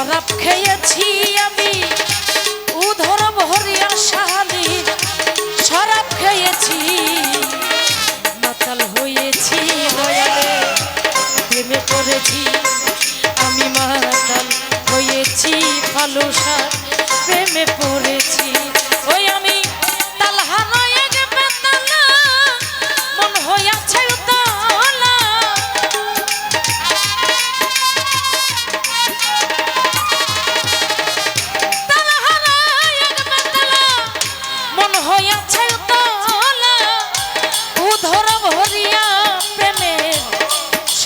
শরাব খেয়েছি আমি। উধর ভরিয়ার শালি শরাব খেয়েছি। মাতাল হয়েছি দয়ালে, প্রেমে পড়েছি আমি মাতাল হয়েছি ফালুসা প্রেমে পড়েছি।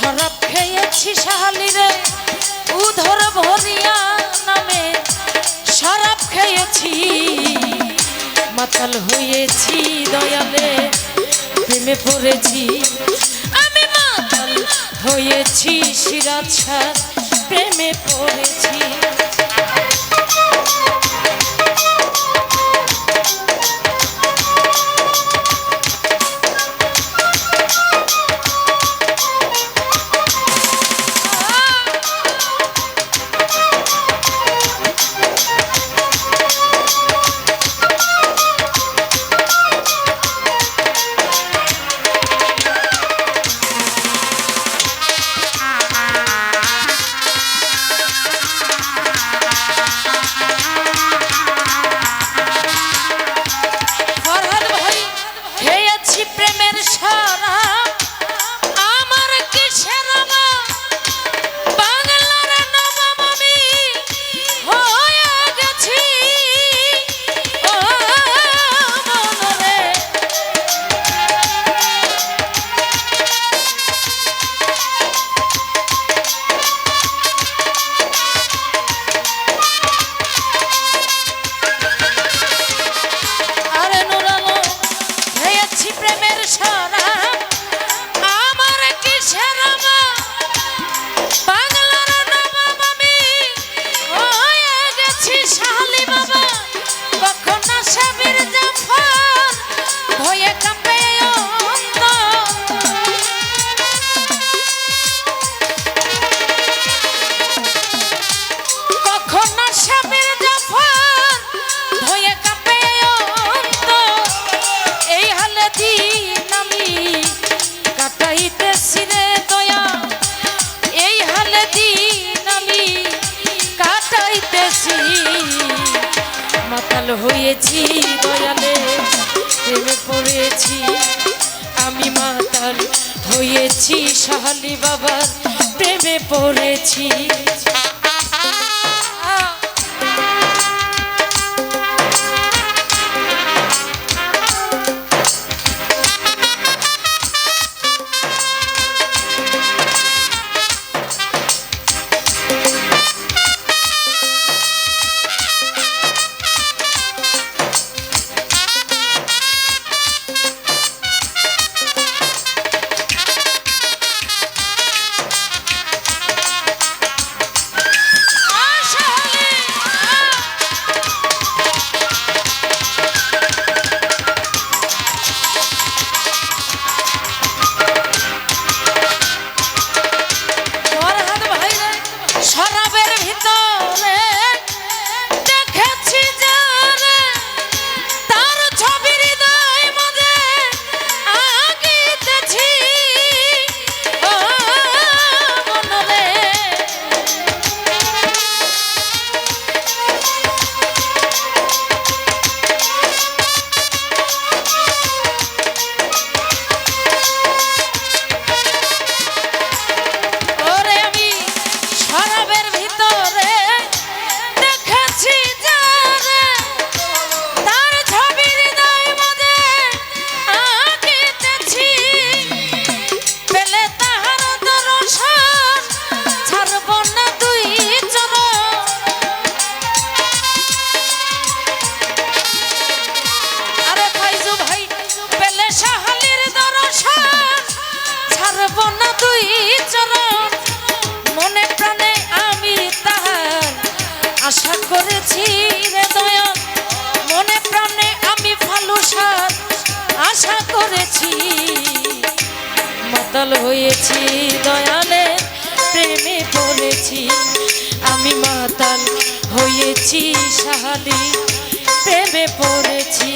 শরাব খেয়েছি শাহালি রে। উধর ভরিয়া নামে শরাব খেয়েছি। মাতাল হয়েছি দয়ালে, প্রেমে পড়েছি। আমি মাতাল হয়েছি সিরাজ প্রেমে পড়েছি। হয়েছি দয়ালে প্রেমে পড়েছি। আমি মাতাল হয়েছি শাহালি বাবার প্রেমে পড়েছি। পাগল হয়েছি দয়ালে প্রেমে পড়েছি। আমি মাতাল হয়েছি সাহালি প্রেমে পড়েছি।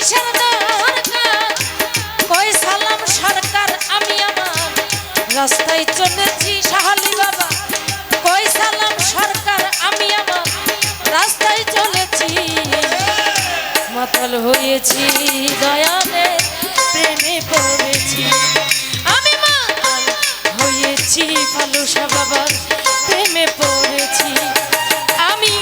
কিসের সরকার, আমি রাস্তায় চলেছি শাহালি বাবা। কয় সরকার, আমি রাস্তায় চলেছি। মাতাল হয়েছি দয়ালে, প্রেমে পড়েছি। আমি মাতাল হয়েছি ফালুসা বাবার প্রেমে পড়েছি। আমি